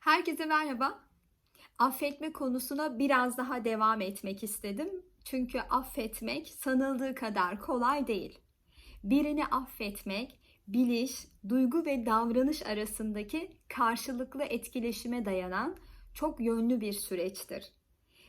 Herkese merhaba. Affetme konusuna biraz daha devam etmek istedim. Çünkü affetmek sanıldığı kadar kolay değil. Birini affetmek, biliş, duygu ve davranış arasındaki karşılıklı etkileşime dayanan çok yönlü bir süreçtir.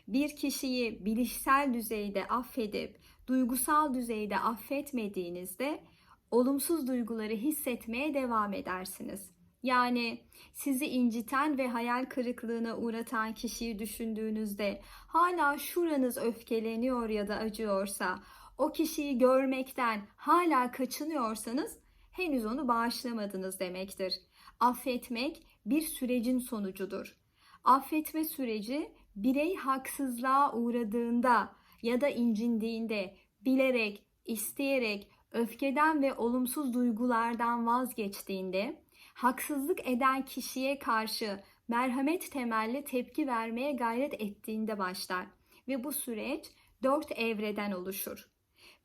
Bir kişiyi bilişsel düzeyde affedip duygusal düzeyde affetmediğinizde olumsuz duyguları hissetmeye devam edersiniz. Yani sizi inciten ve hayal kırıklığına uğratan kişiyi düşündüğünüzde hala şuranız öfkeleniyor ya da acıyorsa, o kişiyi görmekten hala kaçınıyorsanız henüz onu bağışlamadınız demektir. Affetmek bir sürecin sonucudur. Affetme süreci birey haksızlığa uğradığında ya da incindiğinde bilerek, isteyerek, öfkeden ve olumsuz duygulardan vazgeçtiğinde haksızlık eden kişiye karşı merhamet temelli tepki vermeye gayret ettiğinde başlar ve bu süreç dört evreden oluşur.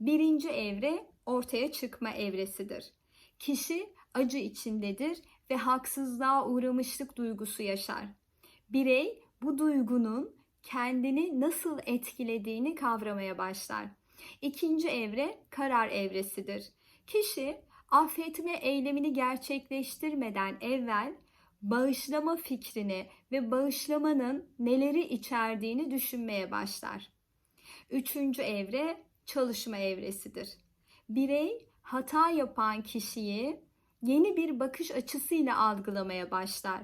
Birinci evre ortaya çıkma evresidir. Kişi acı içindedir ve haksızlığa uğramışlık duygusu yaşar. Birey bu duygunun kendini nasıl etkilediğini kavramaya başlar. İkinci evre karar evresidir. Kişi affetme eylemini gerçekleştirmeden evvel bağışlama fikrini ve bağışlamanın neleri içerdiğini düşünmeye başlar. Üçüncü evre çalışma evresidir. Birey hata yapan kişiyi yeni bir bakış açısıyla algılamaya başlar.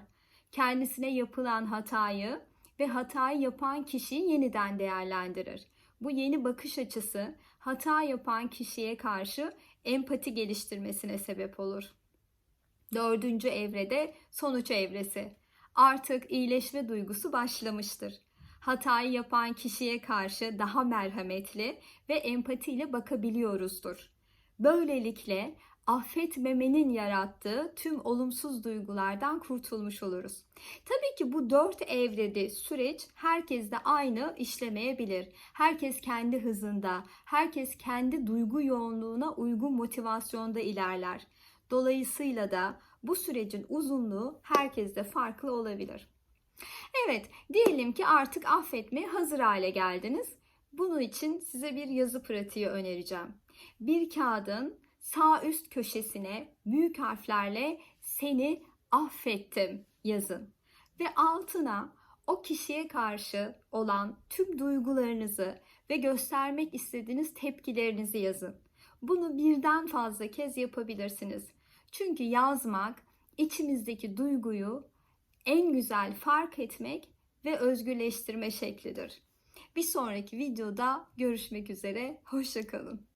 Kendisine yapılan hatayı ve hatayı yapan kişiyi yeniden değerlendirir. Bu yeni bakış açısı hata yapan kişiye karşı empati geliştirmesine sebep olur. Dördüncü evrede sonuç evresi. Artık iyileşme duygusu başlamıştır. Hatayı yapan kişiye karşı daha merhametli ve empatiyle bakabiliyoruzdur. Böylelikle affetmemenin yarattığı tüm olumsuz duygulardan kurtulmuş oluruz. Tabii ki bu dört evrede süreç herkeste aynı işlemeyebilir. Herkes kendi hızında, herkes kendi duygu yoğunluğuna uygun motivasyonda ilerler. Dolayısıyla da bu sürecin uzunluğu herkeste farklı olabilir. Evet, diyelim ki artık affetmeye hazır hale geldiniz. Bunun için size bir yazı pratiği önereceğim. Bir kağıdın sağ üst köşesine büyük harflerle seni affettim yazın ve altına o kişiye karşı olan tüm duygularınızı ve göstermek istediğiniz tepkilerinizi yazın. Bunu birden fazla kez yapabilirsiniz. Çünkü yazmak içimizdeki duyguyu en güzel fark etmek ve özgürleştirme şeklidir. Bir sonraki videoda görüşmek üzere. Hoşçakalın.